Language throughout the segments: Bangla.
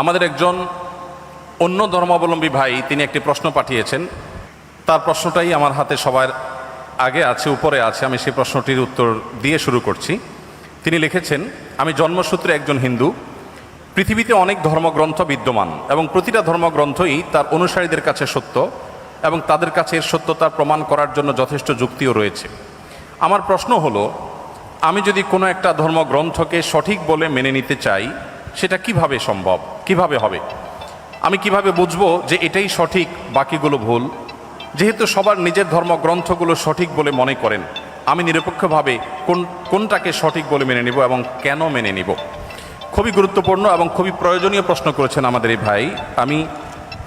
আমাদের একজন অন্য ধর্মাবলম্বী ভাই, তিনি একটি প্রশ্ন পাঠিয়েছেন। তার প্রশ্নটাই আমার হাতে সবার আগে আছে, উপরে আছে, আমি সেই প্রশ্নটির উত্তর দিয়ে শুরু করছি। তিনি লিখেছেন, আমি জন্মসূত্রে একজন হিন্দু। পৃথিবীতে অনেক ধর্মগ্রন্থ বিদ্যমান এবং প্রতিটা ধর্মগ্রন্থই তার অনুসারীদের কাছে সত্য এবং তাদের কাছে এর সত্যতা প্রমাণ করার জন্য যথেষ্ট যুক্তিও রয়েছে। আমার প্রশ্ন হলো, আমি যদি কোনো একটা ধর্মগ্রন্থকে সঠিক বলে মেনে নিতে চাই সেটা কীভাবে সম্ভব? কীভাবে হবে? আমি কীভাবে বুঝব যে এটাই সঠিক, বাকিগুলো ভুল? যেহেতু সবার নিজের ধর্মগ্রন্থগুলো সঠিক বলে মনে করেন, আমি নিরপেক্ষভাবে কোন, কোনটাকে সঠিক বলে মেনে নিব এবং কেন মেনে নিব? খুবই গুরুত্বপূর্ণ এবং খুবই প্রয়োজনীয় প্রশ্ন করেছেন আমাদের এই ভাই। আমি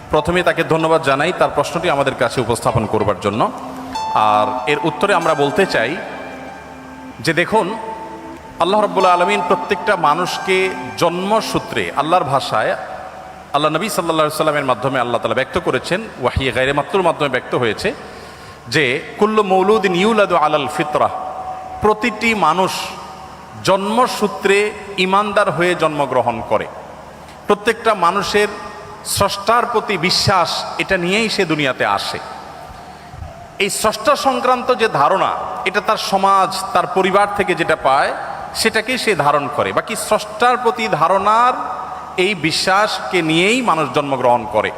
প্রথমে তাকে ধন্যবাদ জানাই, তার প্রশ্নটি আমাদের কাছে উপস্থাপন করবার জন্য। আর এর উত্তরে আমরা বলতে চাই যে দেখুন আল্লাহ রব্বুল্লা আলমিন প্রত্যেকটা মানুষকে জন্মসূত্রে আল্লাহর ভাষায় আল্লাহ নবী সাল্লা সাল্লামের মাধ্যমে আল্লাহ তালা ব্যক্ত করেছেন ওয়াহিয়া গাইরে মাত্রর মাধ্যমে ব্যক্ত হয়েছে যে, কুল্লু মৌলুদ্দিন ইউলাদু আলাল ফিতরা, প্রতিটি মানুষ জন্মসূত্রে ইমানদার হয়ে জন্মগ্রহণ করে। প্রত্যেকটা মানুষের স্রষ্টার প্রতি বিশ্বাস এটা নিয়েই সে দুনিয়াতে আসে। এই স্রষ্টা সংক্রান্ত যে ধারণা, এটা তার সমাজ, তার পরিবার থেকে যেটা পায় সেটাকেই সে ধারণ করে। বাকি স্রষ্টার প্রতি ধারণার এই বিশ্বাসকে নিয়েই মানুষ জন্মগ্রহণ করে।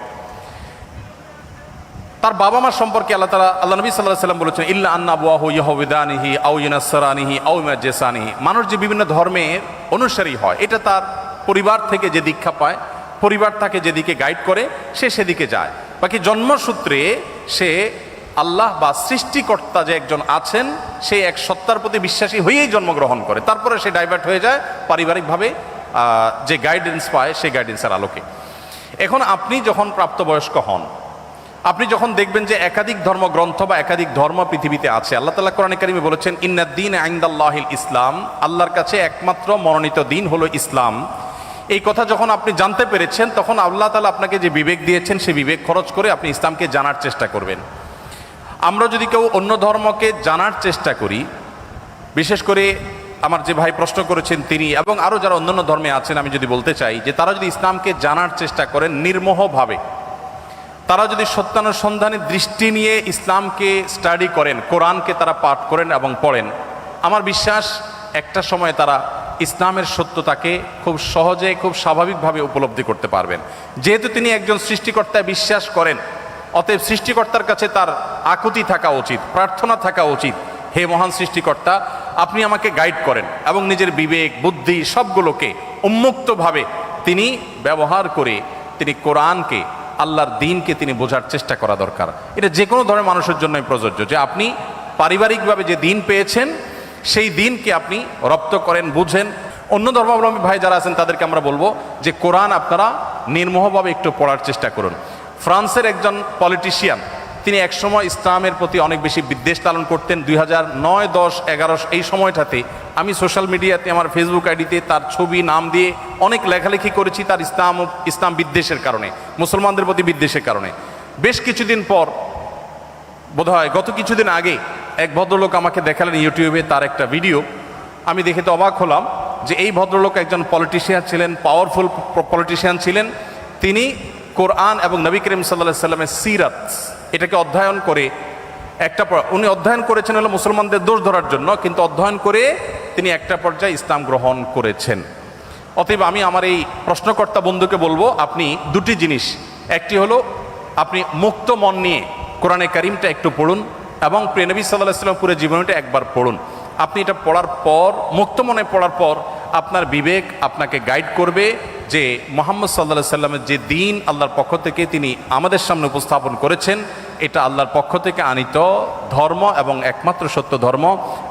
তার বাবা মা সম্পর্কে আল্লাহ তালা আল্লাহ নবী সাল্লাহ সাল্লাম বলেছেন, ইল্লা আন্না বুয়াহু ইহবিদানিহি আউ ইনাসরানিহি আউ জেসানিহি মানুষ যে বিভিন্ন ধর্মের অনুসারী হয়, এটা তার পরিবার থেকে যে দীক্ষা পায়, পরিবার তাকে যেদিকে গাইড করে, সে সেদিকে যায়। বাকি জন্মসূত্রে সে আল্লাহ বা সৃষ্টিকর্তা যে একজন আছেন, সে এক সত্তার প্রতি বিশ্বাসী হয়েই জন্মগ্রহণ করে। তারপরে সে ডাইভার্ট হয়ে যায় পারিবারিকভাবে যে গাইডেন্স পায় সেই গাইডেন্সের আলোকে। এখন আপনি যখন প্রাপ্তবয়স্ক হন, আপনি যখন দেখবেন যে একাধিক ধর্মগ্রন্থ বা একাধিক ধর্ম পৃথিবীতে আছে, আল্লাহ তালা কোরআন কারিমে বলেছেন ইন্নাদ্দিন আইন্দাল্লাহিল ইসলাম আল্লাহর কাছে একমাত্র মনোনীত দিন হলো ইসলাম। এই কথা যখন আপনি জানতে পেরেছেন, তখন আল্লাহ তালা আপনাকে যে বিবেক দিয়েছেন সেই বিবেক খরচ করে আপনি ইসলামকে জানার চেষ্টা করবেন। আমরা যদি কেউ অন্য ধর্মকে জানার চেষ্টা করি, বিশেষ করে আমার যে ভাই প্রশ্ন করেছেন তিনি এবং আরও যারা অন্যান্য ধর্মে আছেন, আমি যদি বলতে চাই যে তারা যদি ইসলামকে জানার চেষ্টা করেন নির্মোহভাবে, তারা যদি সত্যানুসন্ধানী দৃষ্টি নিয়ে ইসলামকে স্টাডি করেন, কোরআনকে তারা পাঠ করেন এবং পড়েন, আমার বিশ্বাস একটা সময় তারা ইসলামের সত্যতাকে খুব সহজে, খুব স্বাভাবিকভাবে উপলব্ধি করতে পারবেন। যেহেতু তিনি একজন সৃষ্টিকর্তায় বিশ্বাস করেন অতএব সৃষ্টিকর্তার কাছে তার আকুতি থাকা উচিত, প্রার্থনা থাকা উচিত। হে মহান সৃষ্টিকর্তা, আপনি আমাকে গাইড করেন এবং নিজের বিবেক, বুদ্ধি সবগুলোকে উন্মুক্তভাবে তিনি ব্যবহার করে তিনি কোরআনকে, আল্লাহর দিনকে তিনি বোঝার চেষ্টা করা দরকার। এটা যে কোনো ধরনের মানুষের জন্যই প্রযোজ্য। যে আপনি পারিবারিকভাবে যে দিন পেয়েছেন, সেই দিনকে আপনি রপ্ত করেন, বুঝেন। অন্য ধর্মাবলম্বী ভাই যারা আছেন, তাদেরকে আমরা বলব যে কোরআন আপনারা নির্মোহভাবে একটু পড়ার চেষ্টা করুন। ফ্রান্সের একজন পলিটিশিয়ান। তিনি একসময় ইসলামের প্রতি অনেক বেশি বিদ্বেষ পালন করতেন। দুই হাজার নয়, দশ এগারো এই সময়টাতে আমি সোশ্যাল মিডিয়াতে, আমার ফেসবুক আইডিতে তার ছবি, নাম দিয়ে অনেক লেখালেখি করেছি তার ইসলাম ইসলাম বিদ্বেষের কারণে, মুসলমানদের প্রতি বিদ্বেষের কারণে। বেশ কিছুদিন পর, বোধহয় গত কিছুদিন আগে এক ভদ্রলোক আমাকে দেখালেন ইউটিউবে তার একটা ভিডিও। আমি দেখে তো অবাক হলাম যে এই ভদ্রলোক একজন পলিটিশিয়ান ছিলেন পাওয়ারফুল পলিটিশিয়ান ছিলেন। তিনি কোরআন এবং নবী করিম সাল্লাহ সাল্লামের সিরাত, এটাকে অধ্যয়ন করে একটা উনি অধ্যয়ন করেছেন হলো মুসলমানদের দোষ ধরার জন্য, কিন্তু অধ্যয়ন করে তিনি একটা পর্যায়ে ইসলাম গ্রহণ করেছেন। অতএব আমি আমার এই প্রশ্নকর্তা বন্ধুকে বলব, আপনি দুটি জিনিস। একটি হলো, আপনি মুক্ত মন নিয়ে কোরআনে কারিমটা একটু পড়ুন এবং প্রেনবী সাল্লাহ সাল্লাম পুরো জীবনীটা একবার পড়ুন। আপনি এটা পড়ার পর, মুক্ত মনে পড়ার পর আপনার বিবেক আপনাকে গাইড করবে যে মোহাম্মদ সাল্লাহ সাল্লামের যে দিন আল্লাহর পক্ষ থেকে তিনি আমাদের সামনে উপস্থাপন করেছেন, এটা আল্লাহর পক্ষ থেকে আনিত ধর্ম এবং একমাত্র সত্য ধর্ম।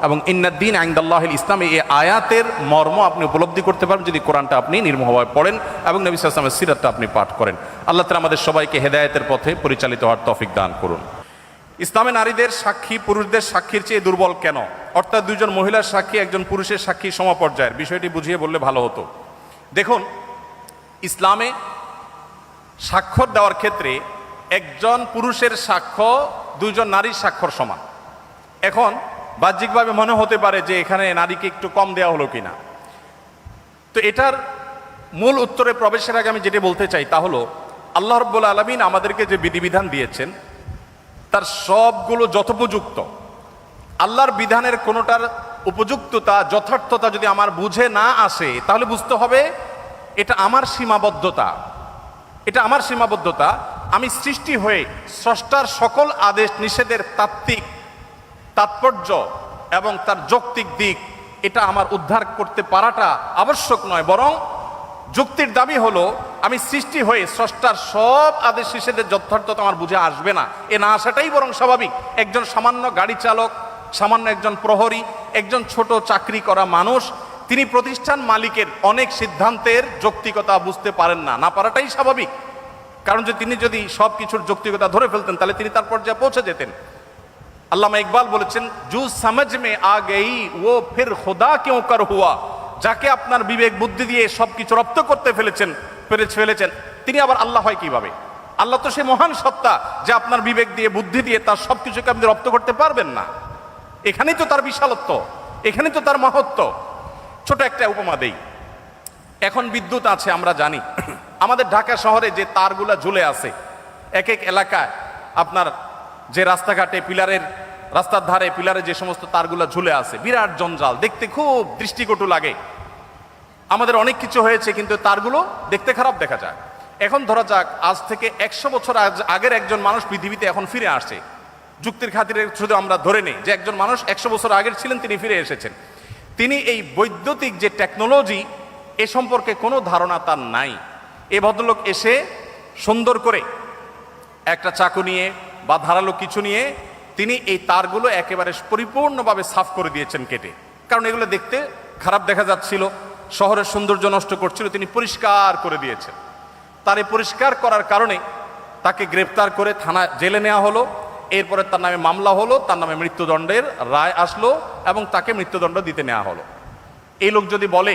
এবং ইন্নাদ্দিন আইন্দাল্লাহ ইসলাম, এই আয়াতের মর্ম আপনি উপলব্ধি করতে পারবেন যদি কোরআনটা আপনি নির্মভাবে পড়েন এবং নবী সাল্লামের সিরাতটা আপনি পাঠ করেন। আল্লাহ তালা আমাদের সবাইকে হেদায়েতের পথে পরিচালিত হওয়ার তফিক দান করুন। ইসলামে নারীদের সাক্ষী, পুরুষদের সাক্ষীর চেয়ে দুর্বল কেন? অর্থাৎ দুজন মহিলার সাক্ষী, একজন পুরুষের সাক্ষী সমপর্যায়ের। বিষয়টি বুঝিয়ে বললে ভালো হতো। দেখুন, ইসলামে স্বাক্ষর দেওয়ার ক্ষেত্রে একজন পুরুষের সাক্ষ্য, দুইজন নারীর স্বাক্ষর সমান। এখন, বাহ্যিকভাবে মনে হতে পারে যে এখানে নারীকে একটু কম দেওয়া হলো কিনা। তো এটার মূল উত্তরে প্রবেশের আগে আমি যেটা বলতে চাই তা হলো, আল্লাহ রব্বুল আলমিন আমাদেরকে যে বিধিবিধান দিয়েছেন তার সবগুলো যথোপযুক্ত। আল্লাহর বিধানের কোনোটার উপযুক্ততা, যথার্থতা যদি আমার বুঝে না আসে, তাহলে বুঝতে হবে এটা আমার সীমাবদ্ধতা। এটা আমার সীমাবদ্ধতা। আমি সৃষ্টি হয়ে স্রষ্টার সকল আদেশ, নিষেধের তাত্ত্বিক তাৎপর্য এবং তার যৌক্তিক দিক, এটা আমার উদ্ধার করতে পারাটা আবশ্যক নয়, বরং যুক্তির দাবি হলো, আমি সৃষ্টি হয়ে স্রষ্টার সব আদেশ নিষেধের যথার্থতা আমার বুঝে আসবে না। এ না আসাটাই বরং স্বাভাবিক। একজন সামান্য গাড়ি চালক, সামান্য একজন প্রহরী, একজন ছোট চাকরি করা মানুষ, তিনি প্রতিষ্ঠান মালিকের অনেক সিদ্ধান্তের যৌক্তিকতা বুঝতে পারেন না। না পারাটাই স্বাভাবিক। কারণ যে তিনি যদি সব কিছুর যৌক্তিকতা ধরে ফেলতেন, তাহলে তিনি তার পর্যায়ে পৌঁছে যেতেন। আল্লামা ইকবাল বলেছেন জু সমঝ মে আ গই, ও ফির খোদা কেউ কর হুয়া? যাকে আপনার বিবেক, বুদ্ধি দিয়ে সবকিছু রপ্ত করতে ফেলেছেন পেরে ফেলেছেন, তিনি আবার আল্লাহ হয় কীভাবে? আল্লাহ তো সে মহান সত্তা যে আপনার বিবেক দিয়ে, বুদ্ধি দিয়ে তার সব কিছুকে আপনি রপ্ত করতে পারবেন না। এখানেই তো তার বিশালত্ব, এখানেই তো তার মহত্ব। ছোট একটা উপমা দেই। এখন বিদ্যুৎ আছে, আমরা জানি। আমাদের ঢাকা শহরে যে তারগুলা ঝুলে আছে, এক এক এলাকায় আপনার যে রাস্তাঘাটে, পিলারের রাস্তার ধারে, পিলারে যে সমস্ত তারগুলো ঝুলে আছে, বিরাট জঞ্জাল, দেখতে খুব দৃষ্টিকটু লাগে। আমাদের অনেক কিছু হয়েছে, কিন্তু তারগুলো দেখতে খারাপ দেখা যায়। এখন ধরা যাক, আজ থেকে একশো বছর আগের একজন মানুষ পৃথিবীতে এখন ফিরে আসছে। যুক্তির খাতিরে শুধু আমরা ধরে নিই, যে একজন মানুষ একশো বছর আগের ছিলেন, তিনি ফিরে এসেছেন। তিনি এই বৈদ্যুতিক যে টেকনোলজি এ সম্পর্কে কোনো ধারণা তার নাই। এ ভদ্রলোক এসে সুন্দর করে একটা চাকু নিয়ে বা ধারালো কিছু নিয়ে তিনি এই তারগুলো একেবারে পরিপূর্ণভাবে সাফ করে দিয়েছেন কেটে। কারণ এগুলো দেখতে খারাপ দেখা যাচ্ছিল, শহরের সৌন্দর্য নষ্ট করছিল, তিনি পরিষ্কার করে দিয়েছেন। তার এই পরিষ্কার করার কারণে তাকে গ্রেপ্তার করে থানা জেলে নেওয়া হলো, এরপরে তার নামে মামলা হলো, তার নামে মৃত্যুদণ্ডের রায় আসলো এবং তাকে মৃত্যুদণ্ড দিতে নেওয়া হলো। এই লোক যদি বলে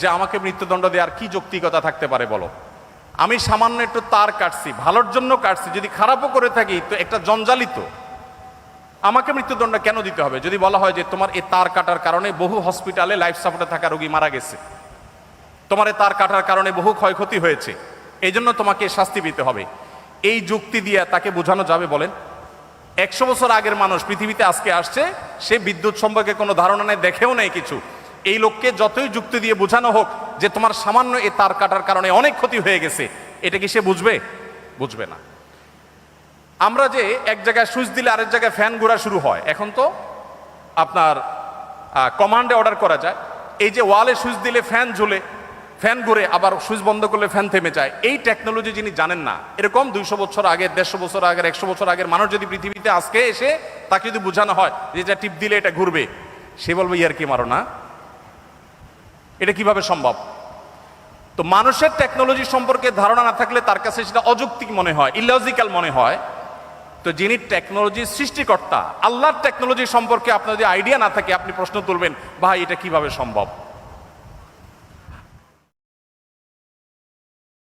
যে আমাকে মৃত্যুদণ্ড দেওয়ার কি যৌক্তিকতা থাকতে পারে বলো? আমি সামান্য একটু তার কাটছি, ভালোর জন্য কাটছি, যদি খারাপও করে থাকি, তো একটা জঞ্জালিত আমাকে মৃত্যুদণ্ড কেন দিতে হবে? যদি বলা হয় যে তোমার এই তার কাটার কারণে বহু হসপিটালে লাইফ সাপোর্টে থাকা রোগী মারা গেছে। তোমার এই তার কাটার কারণে বহু ক্ষয়ক্ষতি হয়েছে। এই জন্য তোমাকে শাস্তি পেতে হবে। এই যুক্তি দিয়ে তাকে বোঝানো যাবে বলেন, একশো বছর আগের মানুষ পৃথিবীতে আজকে আসছে, সে বিদ্যুৎ সম্পর্কে কোনো ধারণা নেই, দেখেও নেই কিছু। এই লোককে যতই যুক্তি দিয়ে বোঝানো হোক যে তোমার সামান্য এই তার কাটার কারণে অনেক ক্ষতি হয়ে গেছে, এটা কি সে বুঝবে? বুঝবে না। আমরা যে এক জায়গায় সুইচ দিলে আরেক জায়গায় ফ্যান ঘোরা শুরু হয়, এখন তো আপনার কমান্ডে অর্ডার করা যায়। এই যে ওয়ালে সুইচ দিলে ফ্যান ঝুলে ফ্যান ঘুরে, আবার সুইচ বন্ধ করলে ফ্যান থেমে যায়। এই টেকনোলজি যিনি জানেন না, এরকম দুইশো বছর আগে, দেড়শো বছর আগের, একশো বছর আগের মানুষ যদি পৃথিবীতে আজকে এসে তাকে যদি বোঝানো হয় যে এটা টিপ দিলে এটা ঘুরবে, সে বলবে, ইয়ার কি মারো না? এটা কীভাবে সম্ভব? তো মানুষের টেকনোলজি সম্পর্কে ধারণা না থাকলে তার কাছে সেটা অযৌক্তিক মনে হয় ইলজিক্যাল মনে হয়। তো যিনি টেকনোলজির সৃষ্টিকর্তা, আল্লাহর টেকনোলজি সম্পর্কে আপনার যদি আইডিয়া না থাকে, আপনি প্রশ্ন তুলবেন, ভাই, এটা কীভাবে সম্ভব?